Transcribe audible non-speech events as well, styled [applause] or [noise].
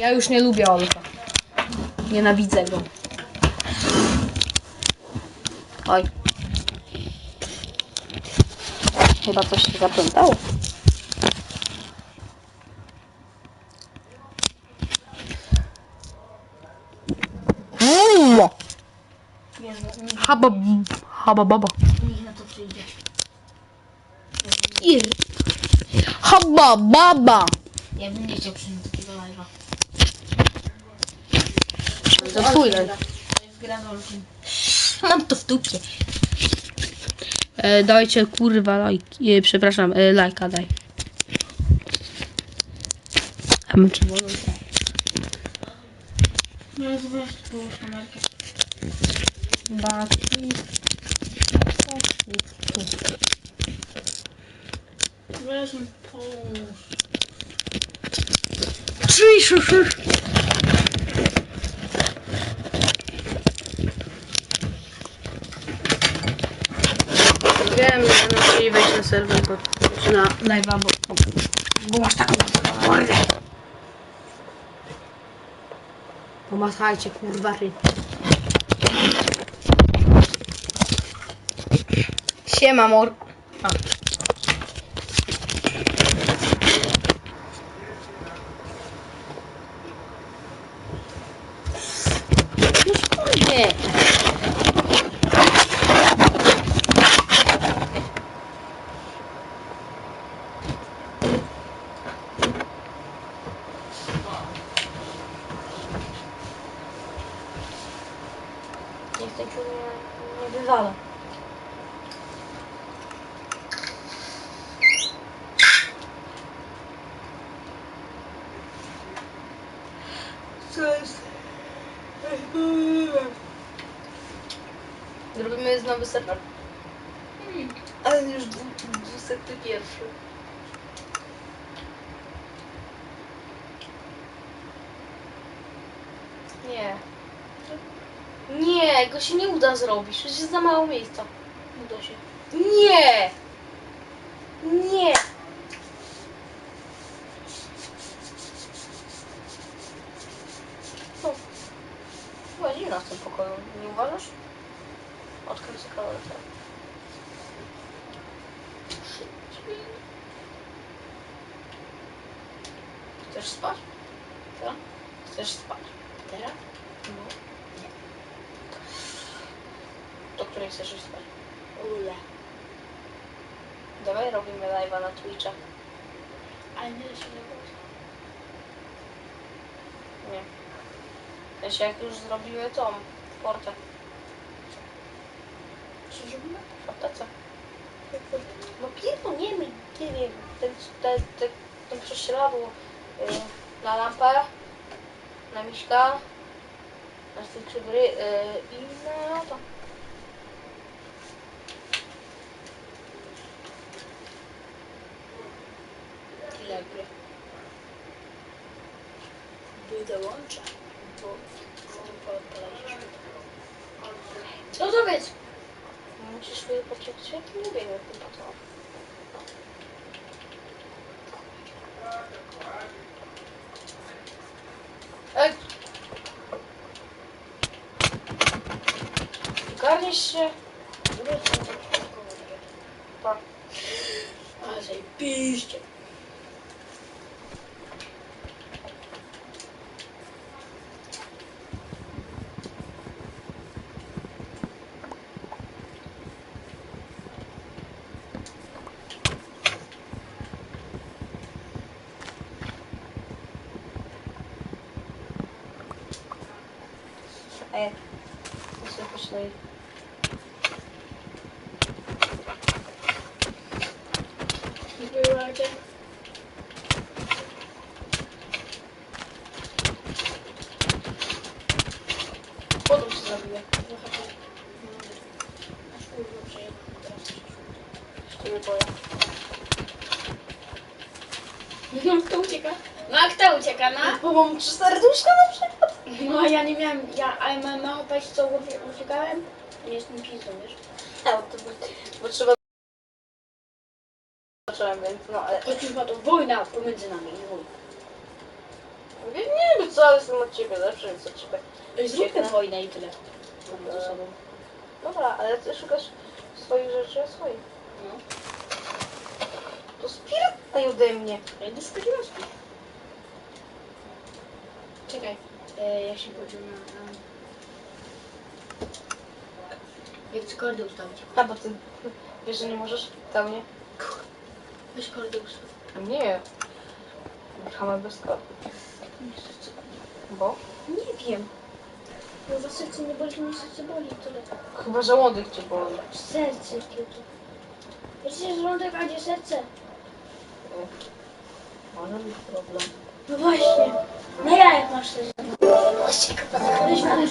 Ja już nie lubię Olka. Nienawidzę go. Oj. Chyba coś się zaplątało. Haba, haba baba. nikt na to przyjdzie. Ir. Haba baba. Ja bym nie chciał przyjąć takiego live'a. To twój live. [laughs] Mam to w dupie. E, dajcie kurwa lajki. E, przepraszam, e, lajka daj. A my czerwoną grę. No jest weź połóż kamerkę. Baki. Weź mi połóż. Trzy. Wiem, że na chcieli wejść na serwer, bo, czy na live'a, bo, bo, bo masz taką mordę. Pomachajcie, kurwa, ry. Siema, mor... A. Nie. Niech ten ciur nie, nie wywala. Zrobimy znowu serwer? Ale już 21. Nie. Nie, go się nie uda zrobić. Przecież jest za mało miejsca. Uda się. Nie! Nie! O, Chyba zimno w tym pokoju, nie uważasz? Odkręcę kaloryczę. Chcesz spać? Co? Chcesz spać? Teraz? No. Nie. Do której chcesz iść spać? Ule. Dawaj robimy live'a na Twitcha. Ale nie da się zabrać. Nie. W sensie jak już zrobiły tą portę Zrobimy? w aptece. No pierdolniemy, nie wiem, ten, ten, ten, ten prześcieradło y, na lampę, na miśka, na styk gry y, i na to. Ile gry? By dołącza. Bo to nie to to. Się? Tak. Ale zajebiście. Ej, Moet je potrzeb świetnie nie biegł w tym patrolu. Ej! Garnisz się! Pa! Ale! Zabije. Aż kurwa przejechał teraz. Się nie boję. No kto ucieka? No a kto ucieka, no? Bo mam trzy serduszka na przykład. No ja nie miałem, ja, ale mam mało powiedzieć co ucie- uciekałem. Nie jestem pizdą, wiesz? A, to bo, bo trzeba zacząłem, więc no ale... Już ma to wojna pomiędzy nami. Wojna. Nie, nie wiem co, ale jestem od ciebie lepszy, więc od ciebie. Ej, Zróbmy Świetne. wojnę i tyle. Mamy ze sobą. Dobra, ale ty szukasz swoich rzeczy, ja swoich. No. To spieraj ode mnie. Ja idę szukać wioski. Czekaj, powiedział na... na... Jak chcę kordy ustawić? A, bo ty wiesz, że nie możesz tam, nie? Weź kordy ustaw. Nie. Gramy bez kodu. Bo? Nie wiem. Bo was serce nie boli, mnie serce boli, tyle. Chyba żołądek cię boli. Serce tylko. Wiecie, żołądek, a gdzie serce? Może być problem. No właśnie. No ja jak masz serce? 確かに。